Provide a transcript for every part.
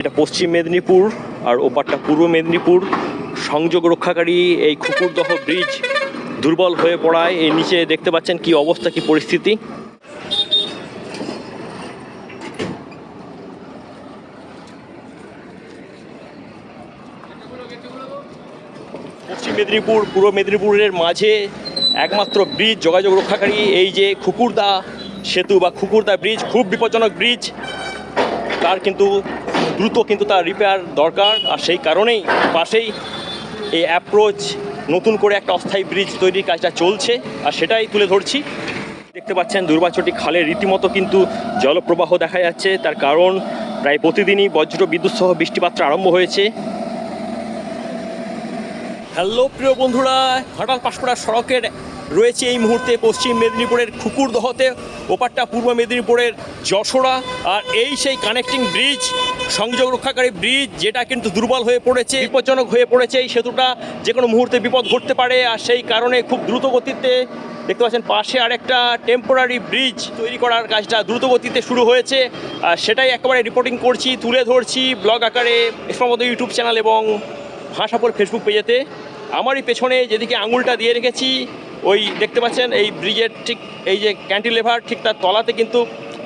এটা পশ্চিম মেদিনীপুর আর ওপারটা পূর্ব মেদিনীপুর। সংযোগ রক্ষাকারী এই খুকুরদহ ব্রিজ দুর্বল হয়ে পড়ায়। এই নিচে দেখতে পাচ্ছেন কি অবস্থা, কি পরিস্থিতি। পশ্চিম মেদিনীপুর, পূর্ব মেদিনীপুরের মাঝে একমাত্র ব্রিজ যোগাযোগ রক্ষাকারী। এই যে খুকুরদা সেতু বা খুকুরদা ব্রিজ, খুব বিপজ্জনক ব্রিজ। তার কিন্তু দ্রুত কিন্তু তার রিপেয়ার দরকার, আর সেই কারণেই পাশেই এই অ্যাপ্রোচ নতুন করে একটা অস্থায়ী ব্রিজ তৈরির কাজটা চলছে, আর সেটাই তুলে ধরছি। দেখতে পাচ্ছেন দুর্বাচটি খালে রীতিমতো কিন্তু জলপ্রবাহ দেখা যাচ্ছে, তার কারণ প্রায় প্রতিদিনই বজ্র বিদ্যুৎ সহ বৃষ্টিপাত আরম্ভ হয়েছে। হ্যালো প্রিয় বন্ধুরা, ঘাটাল পাশকুড়া সড়কের রয়েছে এই মুহূর্তে পশ্চিম মেদিনীপুরের খুকুরদহতে, ওপারটা পূর্ব মেদিনীপুরের যশোরা আর এই সেই কানেক্টিং ব্রিজ সংযোগ রক্ষাকারী ব্রিজ যেটা কিন্তু দুর্বল হয়ে পড়েছে, বিপজ্জনক হয়ে পড়েছে এই সেতুটা। যে কোনো মুহূর্তে বিপদ ঘটতে পারে আর সেই কারণে খুব দ্রুত গতিতে দেখতে পাচ্ছেন পাশে আরেকটা টেম্পোরারি ব্রিজ তৈরি করার কাজটা দ্রুত গতিতে শুরু হয়েছে। আর সেটাই একেবারে রিপোর্টিং করছি, তুলে ধরছি ব্লগ আকারে এসমতো ইউটিউব চ্যানেল এবং ভাষাপুর ফেসবুক পেজেতে আমারই পেছনে যেদিকে আঙুলটা দিয়ে রেখেছি ওই দেখতে পাচ্ছেন, এই ব্রিজের ঠিক এই যে ক্যান্টিলেভার ঠিক তার তলাতে কিন্তু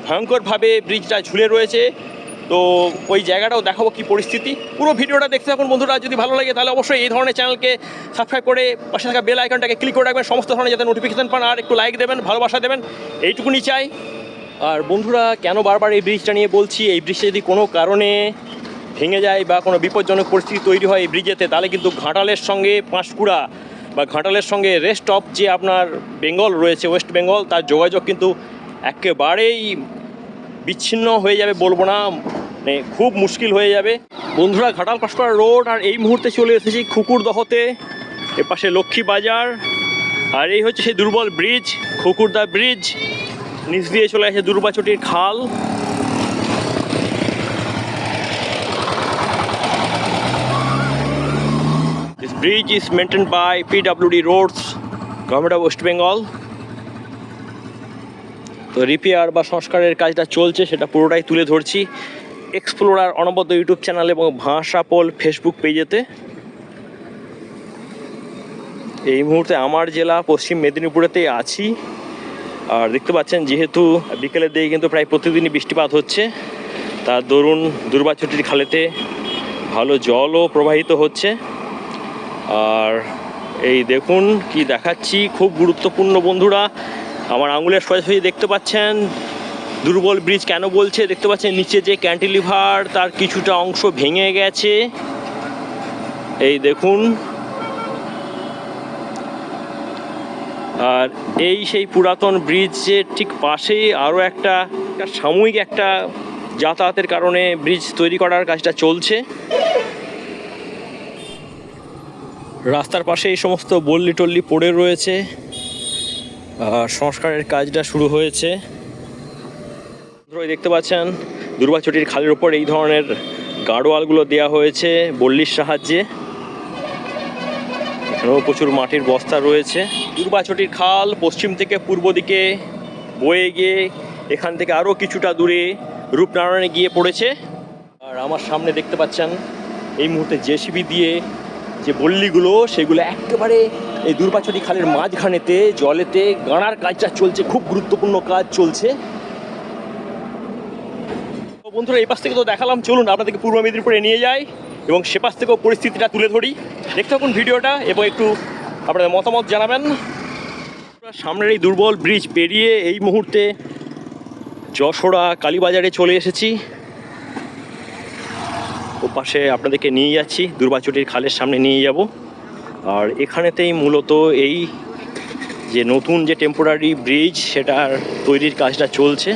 ভয়ঙ্করভাবে ব্রিজটা ঝুলে রয়েছে। তো ওই জায়গাটাও দেখাবো কি পরিস্থিতি। পুরো ভিডিওটা দেখতে থাকুন বন্ধুরা, যদি ভালো লাগে তাহলে অবশ্যই এই ধরনের চ্যানেলকে সাবস্ক্রাইব করে পাশে থাকা বেল আইকনটাকে ক্লিক করে রাখবেন। সমস্ত ধরনের যাতে নোটিফিকেশান পান, আর একটু লাইক দেবেন, ভালোবাসা দেবেন, এইটুকুনি চাই। আর বন্ধুরা, কেন বারবার এই ব্রিজটা নিয়ে বলছি? এই ব্রিজটা যদি কোনো কারণে ভেঙে যায় বা কোনো বিপজ্জনক পরিস্থিতি তৈরি হয় এই ব্রিজেতে, তাহলে কিন্তু ঘাটালের সঙ্গে পাঁশকুড়া বা ঘাটালের সঙ্গে রেস্ট অফ যে আপনার বেঙ্গল রয়েছে ওয়েস্ট বেঙ্গল তার যোগাযোগ কিন্তু একেবারেই বিচ্ছিন্ন হয়ে যাবে বলব না মানে খুব মুশকিল হয়ে যাবে। বন্ধুরা, ঘাটাল পাঁশকুড়া রোড আর এই মুহূর্তে চলে এসেছি খুকুরদহতে এপাশে লক্ষ্মী বাজার, আর এই হচ্ছে সেই দুর্বল ব্রিজ খুকুরদা ব্রিজ নিচ দিয়ে চলে আসে দুর্বাচটির খাল। Bridge is maintained by PWD Roads, Government of West Bengal. তো রিপেয়ার বা সংস্কারের কাজটা চলছে সেটা পুরোটাই তুলে ধরছি। এক্সপ্লোরার অনবদ্য ইউটিউব চ্যানেল এবং ভাষাপোল ফেসবুক পেজেতে এই মুহূর্তে আমার জেলা পশ্চিম মেদিনীপুরেতে আছি। আর দেখতে পাচ্ছেন যেহেতু বিকেলের দিকে কিন্তু প্রায় প্রতিদিনই বৃষ্টিপাত হচ্ছে তার দরুন দুর্বাচটির খালেতে ভালো জলও প্রবাহিত হচ্ছে। আর এই দেখুন কি দেখাচ্ছি, খুব গুরুত্বপূর্ণ বন্ধুরা। আমার আঙুলের সোজাসুজি দেখতে পাচ্ছেন, দুর্বল ব্রিজ কেন বলছে দেখতে পাচ্ছেন, নিচে যে ক্যান্টিলিভার তার কিছুটা অংশ ভেঙে গেছে। এই দেখুন। আর এই সেই পুরাতন ব্রিজের ঠিক পাশেই আরও একটা সাময়িক একটা যাতায়াতের কারণে ব্রিজ তৈরি করার কাজটা চলছে। রাস্তার পাশে এই সমস্ত বল্লি টল্লি পড়ে রয়েছে। সংস্কারের কাজটা শুরু হয়েছে। দেখতে পাচ্ছেন দুর্বাচটির খালের ওপর এই ধরনের গাড়োয়ালগুলো দেওয়া হয়েছে বল্লির সাহায্যে। এখানেও প্রচুর মাটির বস্তা রয়েছে। দুর্বাচটির খাল পশ্চিম থেকে পূর্ব দিকে বয়ে গিয়ে এখান থেকে আরও কিছুটা দূরে রূপনারায়ণে গিয়ে পড়েছে। আর আমার সামনে দেখতে পাচ্ছেন, এই মুহূর্তে জেসিবি দিয়ে যে বল্লিগুলো, সেগুলো একেবারে এই দুর্বাচটি খালের মাঝখানেতে, জলেতে গাঁড়ার কাজটা চলছে, খুব গুরুত্বপূর্ণ কাজ চলছে। বন্ধুরা, এই পাশ থেকে তো দেখালাম, চলুন আপনাদেরকে পূর্ব মেদিনীপুরে নিয়ে যাই এবং সে পাশ থেকেও পরিস্থিতিটা তুলে ধরি। দেখতে থাকুন ভিডিওটা এবং একটু আপনাদের মতামত জানাবেন। সামনের এই দুর্বল ব্রিজ পেরিয়ে এই মুহূর্তে যশোরা কালীবাজারে চলে এসেছি। ও পাশে আপনাদেরকে নিয়ে যাচ্ছি দুর্বাচটির খালের সামনে নিয়ে যাব। আর এখানেতেই মূলত এই যে নতুন যে টেম্পোরারি ব্রিজ সেটার তৈরির কাজটা চলছে।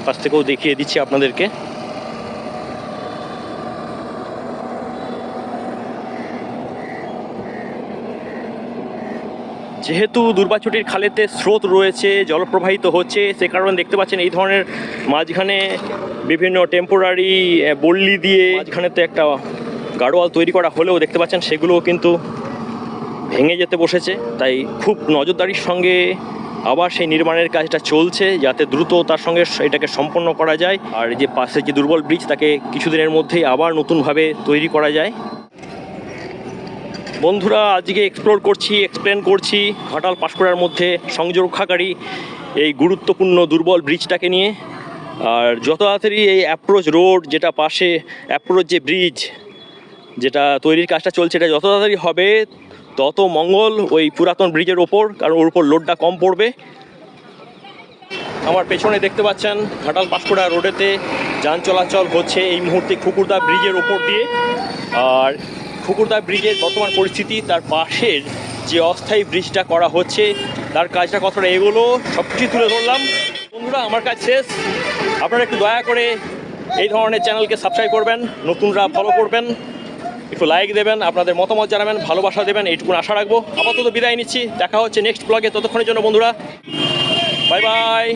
এপাশ থেকেও দেখিয়ে দিচ্ছি আপনাদেরকে। যেহেতু দুর্বাচটির খালেতে স্রোত রয়েছে, জলপ্রবাহিত হচ্ছে, সে কারণে দেখতে পাচ্ছেন এই ধরনের মাঝখানে বিভিন্ন টেম্পোরারি বল্লি দিয়ে মাঝখানেতে একটা গাড়োয়াল তৈরি করা হলেও দেখতে পাচ্ছেন সেগুলোও কিন্তু ভেঙে যেতে বসেছে। তাই খুব নজরদারির সঙ্গে আবার সেই নির্মাণের কাজটা চলছে যাতে দ্রুত তার সঙ্গে এটাকে সম্পন্ন করা যায়। আর যে পাশে যে দুর্বল ব্রিজ তাকে কিছুদিনের মধ্যেই আবার নতুনভাবে তৈরি করা যায়। বন্ধুরা, আজকে এক্সপ্লোর করছি এক্সপ্লেন করছি ঘাটাল পাঁশকুড়ার মধ্যে সংযোগ রক্ষাকারী এই গুরুত্বপূর্ণ দুর্বল ব্রিজটাকে নিয়ে। আর যত তাড়াতাড়ি এই অ্যাপ্রোচ রোড যেটা পাশে অ্যাপ্রোচ যে ব্রিজ যেটা তৈরির কাজটা চলছে, এটা যত তাড়াতাড়ি হবে, তত মঙ্গল ওই পুরাতন ব্রিজের ওপর, কারণ ওর উপর লোডটা কম পড়বে। আমার পেছনে দেখতে পাচ্ছেন, ঘাটাল পাঁশকুড়া রোডেতে যান চলাচল হচ্ছে এই মুহূর্তে খুকুরদা ব্রিজের ওপর দিয়ে। আর খুকুরদা ব্রিজের বর্তমান পরিস্থিতি, তার পাশের যে অস্থায়ী ব্রিজটা করা হচ্ছে, তার কাজটা কতটা এগুলো সব কিছু তুলে ধরলাম। বন্ধুরা, আমার কাজ শেষ। আপনারা একটু দয়া করে এই ধরনের চ্যানেলকে সাবস্ক্রাইব করবেন, নতুনরা ফলো করবেন, একটু লাইক দেবেন, আপনাদের মতামত জানাবেন, ভালোবাসা দেবেন এইটুকু আশা রাখব। আপাতত বিদায় নিচ্ছি, দেখা হচ্ছে নেক্সট ব্লগে ততক্ষণের জন্য বন্ধুরা বাই বাই